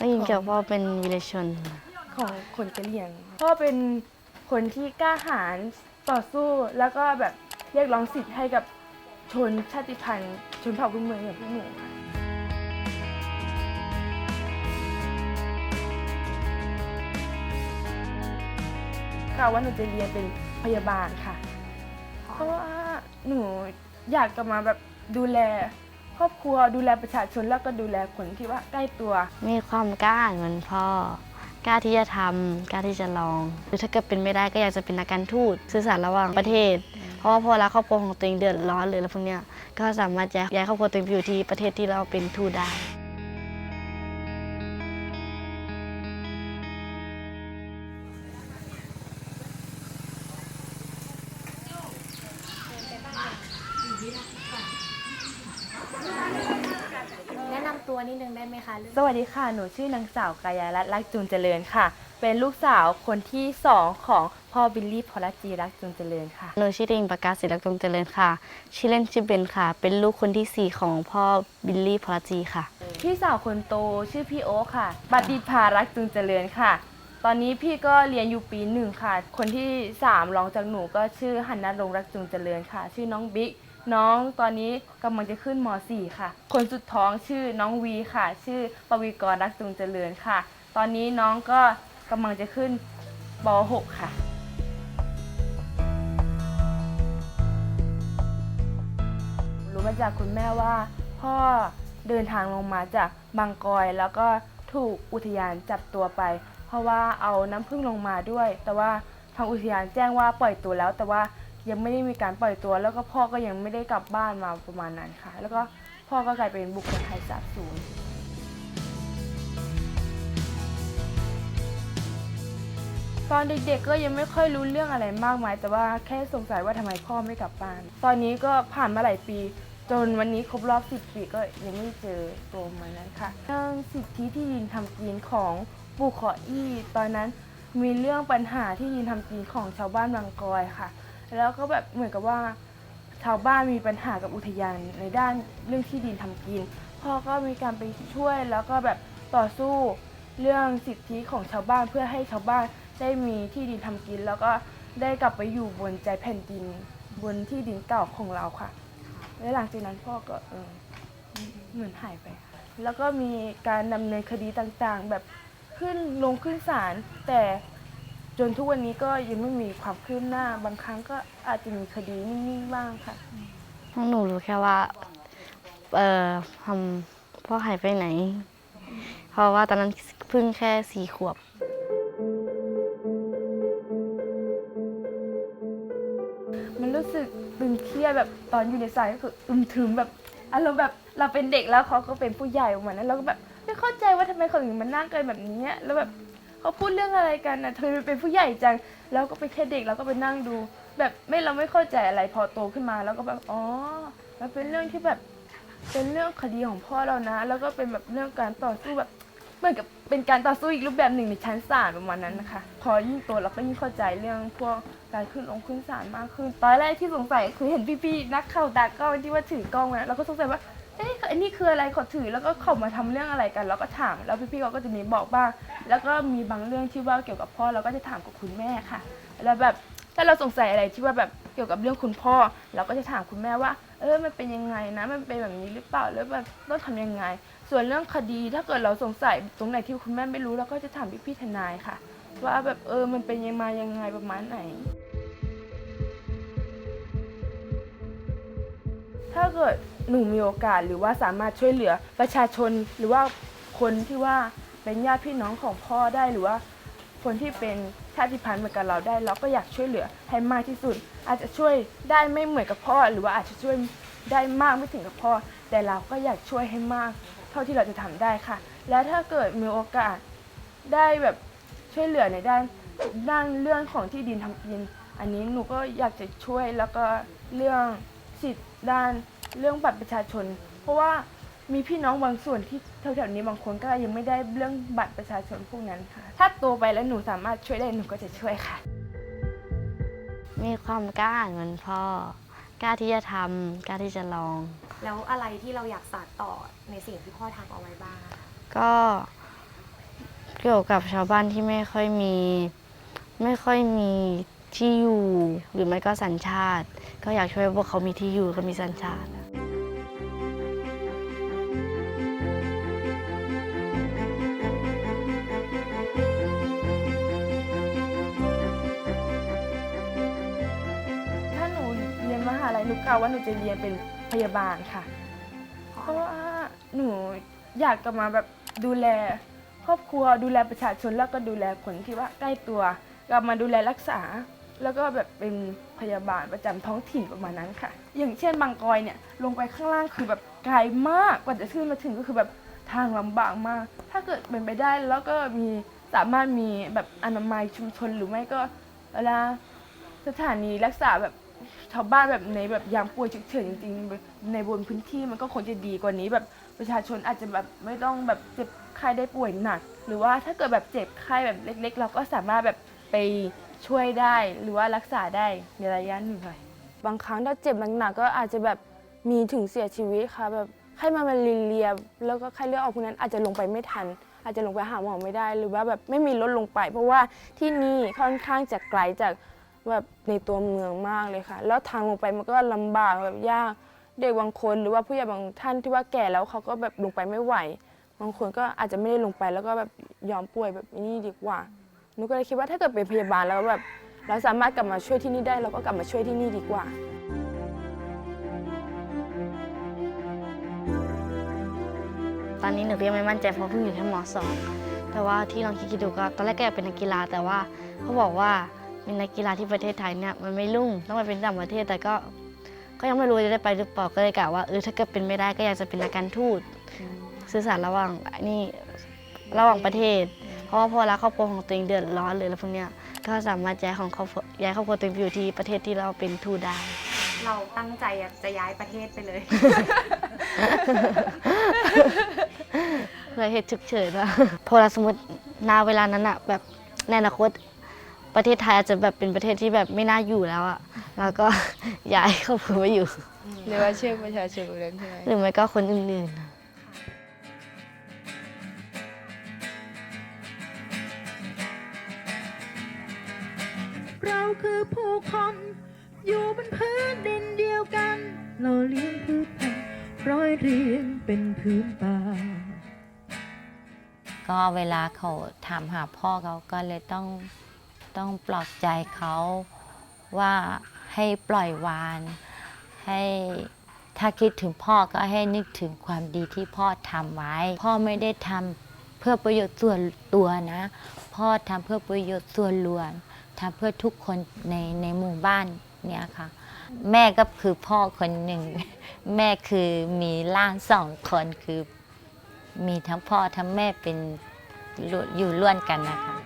ได้ยินเกี่ยวกับพ่อเป็นวิเลชน ของคนกะเหรี่ยงพ่อเป็นคนที่กล้าหาญต่อสู้แล้วก็แบบเรียกร้องสิทธิ์ให้กับชนชาติพันธุ์ ชนเผ่าพื้นเมืองอย่างพวกหนูค่ะ ค่ะว่าหนูจะเรียนเป็นพยาบาลค่ะ เพราะว่าหนูอยากจะมาแบบดูแล ครอบครัวดูแลประชาชนแล้วก็ดูแลคนที่ว่าใกล้ตัว มีความกล้าเหมือนพ่อกล้าที่จะทำกล้าที่จะลองหรือถ้าเกิดเป็นไม่ได้ก็อยากจะเป็นนักการทูตสื่อสารระหว่างประเทศ เพราะว่าพอรักครอบครัวของตัวเองเดือดร้อนหรืออะไรพวกเนี้ยก็สามารถจะย้ายครอบครัวตัวเองไปอยู่ที่ประเทศที่เราเป็นทูตได้ ตัวนิดนึงได้ไหมคะสวัสดีค่ะ หนูชื่อนางสาวกายารัตน์รักจูนเจริญค่ะ เป็นลูกสาวคนที่สองของพ่อบิลลี่พอลจีรักจูนเจริญค่ะ หนูชื่อเด็งประกาศศิลป์ตรงเจริญค่ะ ชื่อเล่นชื่อเบนค่ะ เป็นลูกคนที่สี่ของพ่อบิลลี่พอลจีค่ะ พี่สาวคนโตชื่อพี่โอ๊คค่ะปฏิภารักจูนเจริญค่ะ ตอนนี้พี่ก็เรียนอยู่ปีหนึ่งค่ะ คนที่สามรองจากหนูก็ชื่อหันนารงค์รักจูนเจริญค่ะ ชื่อน้องบิ๊ก น้องตอนนี้กำลังจะขึ้นม .4 ค่ะ คนสุดท้องชื่อน้องวีค่ะ ชื่อปวีกรรักจูนเจริญค่ะ ตอนนี้น้องก็กำลังจะขึ้นป .6 ค่ะรู้มาจากคุณแม่ว่า พ่อเดินทางลงมาจากบางกอยแล้วก็ถูกอุทยานจับตัวไป เพราะว่าเอาน้ำพึ่งลงมาด้วย แต่ว่าทางอุทยานแจ้งว่าปล่อยตัวแล้วแต่ว่า ยังไม่ได้มีการปล่อยตัว แล้วก็พ่อก็ยังไม่ได้กลับบ้านมาประมาณนั้นค่ะ แล้วก็พ่อก็กลายเป็นบุคคลไทยสาบสูญตอนเด็กๆก็ยังไม่ค่อยรู้เรื่องอะไรมากมาย แต่ว่าแค่สงสัยว่าทำไมพ่อไม่กลับบ้าน ตอนนี้ก็ผ่านมาหลายปี จนวันนี้ครบรอบ 10 ปีก็ยังไม่เจอตัวมันนั้นค่ะเรื่องสิทธิที่ดินทำกินของปู่ขออี้ ตอนนั้นมีเรื่องปัญหาที่ดินทำกินของชาวบ้านบางกอยค่ะ แล้วก็แบบเหมือนกับว่าชาวบ้านมีปัญหากับอุทยานในด้านเรื่องที่ดินทำกิน พ่อก็มีการไปช่วยแล้วก็แบบต่อสู้เรื่องสิทธิของชาวบ้านเพื่อให้ชาวบ้านได้มีที่ดินทำกิน แล้วก็ได้กลับไปอยู่บนใจแผ่นดินบนที่ดินเก่าของเราค่ะ และหลังจากนั้นพ่อก็เออเหมือนหายไป แล้วก็มีการดำเนินคดีต่างๆ แบบขึ้นลงขึ้นศาลแต่ จนทุกวันนี้ก็ยังไม่มีความคืบหน้า บางครั้งก็อาจจะมีคดีนิ่งๆบ้างค่ะห้องหนูรู้แค่ว่า เอ่อทำพ่อหายไปไหน เพราะว่าตอนนั้นเพิ่งแค่สี่ขวบ มันรู้สึกตึงเครียดแบบตอนอยู่ในสายก็คืออึมถึมแบบอารมณ์แบบเราเป็นเด็กแล้วเขาก็เป็นผู้ใหญ่ประมาณนั้นเราก็แบบไม่เข้าใจว่าทำไมเขาถึงมานั่งกันแบบนี้แล้วแบบ เขาพูดเรื่องอะไรกันนะทำไมมันเป็นผู้ใหญ่จัง แล้วก็เป็นแค่เด็กเราก็ไปนั่งดู แบบไม่เราไม่เข้าใจอะไรพอโตขึ้นมา แล้วก็แบบอ๋อ มันเป็นเรื่องที่แบบ เป็นเรื่องคดีของพ่อเรานะ แล้วก็เป็นแบบเรื่องการต่อสู้แบบเหมือนกับเป็นการต่อสู้อีกรูปแบบหนึ่งในชั้นศาลประมาณนั้นนะคะ พอยิ่งโตเราก็ยิ่งเข้าใจเรื่องพวกการขึ้นองค์ขึ้นศาลมากขึ้น ตอนแรกที่สงสัยคือเห็นพี่ๆนักข่าวตากล้องที่ว่าถือกล้องมาเราก็สงสัยว่า เอ๊ะอันนี้คืออะไรเขาถือแล้วก็เขามาทำเรื่องอะไรกันเราก็ถาม แล้วพี่ๆเขาก็จะมีบอกบ้าง แล้วก็มีบางเรื่องที่ว่าเกี่ยวกับพ่อเราก็จะถามกับคุณแม่ค่ะ แล้วแบบถ้าเราสงสัยอะไรที่ว่าแบบเกี่ยวกับเรื่องคุณพ่อ เราก็จะถามคุณแม่ว่า เออมันเป็นยังไงนะ มันเป็นแบบนี้หรือเปล่า แล้วแบบต้องทำยังไง ส่วนเรื่องคดีถ้าเกิดเราสงสัยตรงไหนที่คุณแม่ไม่รู้เราก็จะถามพี่พี่ๆทนายค่ะ ว่าแบบเออมันเป็นยังมายังไงประมาณไหน ถ้าเกิดหนูมีโอกาสหรือว่าสามารถช่วยเหลือประชาชนหรือว่าคนที่ว่าเป็นญาติพี่น้องของพ่อได้หรือว่า คนที่เป็นชาติพันธุ์เหมือนกับเราได้ เราก็อยากช่วยเหลือให้มากที่สุด อาจจะช่วยได้ไม่เหมือนกับพ่อ หรือว่าอาจจะช่วยได้มากไม่ถึงกับพ่อ แต่เราก็อยากช่วยให้มาก เท่าที่เราจะทำได้ค่ะ แล้วถ้าเกิดมีโอกาสได้แบบช่วยเหลือในด้านด้านเรื่องของที่ดินทำกิน อันนี้หนูก็อยากจะช่วยแล้วก็เรื่อง สิทธิ์ด้านเรื่องบัตรประชาชน เพราะว่ามีพี่น้องบางส่วนที่แถวๆนี้บางคนก็ยังไม่ได้เรื่องบัตรประชาชนพวกนั้นค่ะ ถ้าโตไปแล้วหนูสามารถช่วยได้หนูก็จะช่วยค่ะ มีความกล้าเหมือนพ่อกล้าที่จะทำกล้าที่จะลอง แล้วอะไรที่เราอยากสานต่อในสิ่งที่พ่อทำเอาไว้บ้าง ก็เกี่ยวกับชาวบ้านที่ไม่ค่อยมี ไม่ค่อยมี ที่อยู่หรือไม่ก็สัญชาติ ก็อยากช่วยพวกเขามีที่อยู่ก็มีสัญชาติ ถ้าหนูเรียนมหาลัยหนูกาว่าหนูจะเรียนเป็นพยาบาลค่ะ เพราะว่าหนูอยากกลับมาแบบดูแลครอบครัวดูแลประชาชนแล้วก็ดูแลคนที่ว่าใกล้ตัวกลับมาดูแลรักษา แล้วก็แบบเป็นพยาบาลประจำท้องถิ่นประมาณนั้นค่ะ อย่างเช่นบางกอยเนี่ยลงไปข้างล่างคือแบบไกลมากกว่าจะขึ้นมาถึงก็คือแบบทางลำบากมาก ถ้าเกิดเป็นไปได้แล้วก็มีสามารถมีแบบอนามัยชุมชนหรือไม่ก็เวลาสถานีรักษาแบบชาวบ้านแบบในแบบยามป่วยฉุกเฉินจริงๆในบนพื้นที่มันก็คงจะดีกว่านี้แบบประชาชนอาจจะแบบไม่ต้องแบบเจ็บไข้ได้ป่วยหนัก หรือว่าถ้าเกิดแบบเจ็บไข้แบบเล็ก ๆ เราก็สามารถแบบไป ช่วยได้หรือว่ารักษาได้ในระยะหนึ่งค่ะบางครั้งถ้าเจ็บหนักๆก็อาจจะแบบมีถึงเสียชีวิตค่ะแบบไข้มาเรียแล้วก็ไข้เลือดออกพวกนั้นอาจจะลงไปไม่ทัน อาจจะลงไปหาหมอไม่ได้ หรือว่าแบบไม่มีรถลงไป เพราะว่าที่นี่ค่อนข้างจะไกลจากแบบในตัวเมืองมากเลยค่ะ แล้วทางลงไปมันก็ลำบากแบบยากเด็กบางคนหรือว่าผู้ใหญ่บางท่านที่ว่าแก่แล้วเขาก็แบบลงไปไม่ไหว บางคนก็อาจจะไม่ได้ลงไปแล้วก็แบบยอมป่วยแบบนี้ดีกว่า นูก็เลยคิดว่าถ้าเกิดเป็นพยาบาลแล้วแบบเราสามารถกลับมาช่วยที่นี่ได้เราก็กลับมาช่วยที่นี่ดีกว่า ตอนนี้หนูก็ยังไม่มั่นใจเพราะเพิ่งอยู่แค่มสองแต่ว่าที่ลองคิดๆดูก็ตอนแรกก็อยากเป็นนักกีฬาแต่ว่าเขาบอกว่าเป็นนักกีฬาที่ประเทศไทยเนี่ยมันไม่รุ่งต้องไปเป็นต่างประเทศแต่ก็ ก็ยังไม่รู้จะได้ไปหรือเปล่าก็เลยกะว่าเออถ้าเกิดเป็นไม่ได้ก็อยากจะเป็นนักการทูตสื่อสารระหว่างนี่ระหว่างประเทศ เพราะว่าพอรักครอบครัวของตัวเองเดือดร้อนเลยแล้วพวกเนี้ยก็สามารถย้ายของครอบครัวย้ายครอบครัวตัวเองไปอยู่ที่ประเทศที่เราเป็นทูตได้ เราตั้งใจอยากจะย้ายประเทศไปเลย เพื่อเหตุฉุกเฉินว่าพอเราสมมตินาเวลานั้นอะแบบในอนาคตประเทศไทยอาจจะแบบเป็นประเทศที่แบบไม่น่าอยู่แล้วอะแล้วก็ย้ายครอบครัวไปอยู่ หรือว่าเชื่อประชาชนแบบนั้นใช่ไหมหรือไม่ก็คนอื่นๆ เราคือผู้คน อยู่บนพื้นดินเดียวกัน เราเลี้ยงพืชพันธุ์ร้อยเรียงเป็นพื้นป่า ก็เวลาเขาถามหาพ่อเขาก็เลยต้องต้องปลอบใจเขาว่าให้ปล่อยวานให้ถ้าคิดถึงพ่อก็ให้นึกถึงความดีที่พ่อทำไว้ พ่อไม่ได้ทำเพื่อประโยชน์ส่วนตัวนะ พ่อทำเพื่อประโยชน์ส่วนรวม ทำเพื่อทุกคนในในหมู่บ้านเนี่ยค่ะ แม่ก็คือพ่อคนหนึ่ง แม่คือมีล่างสองคนคือมีทั้งพ่อทั้งแม่เป็นอยู่ร่วมกันนะคะ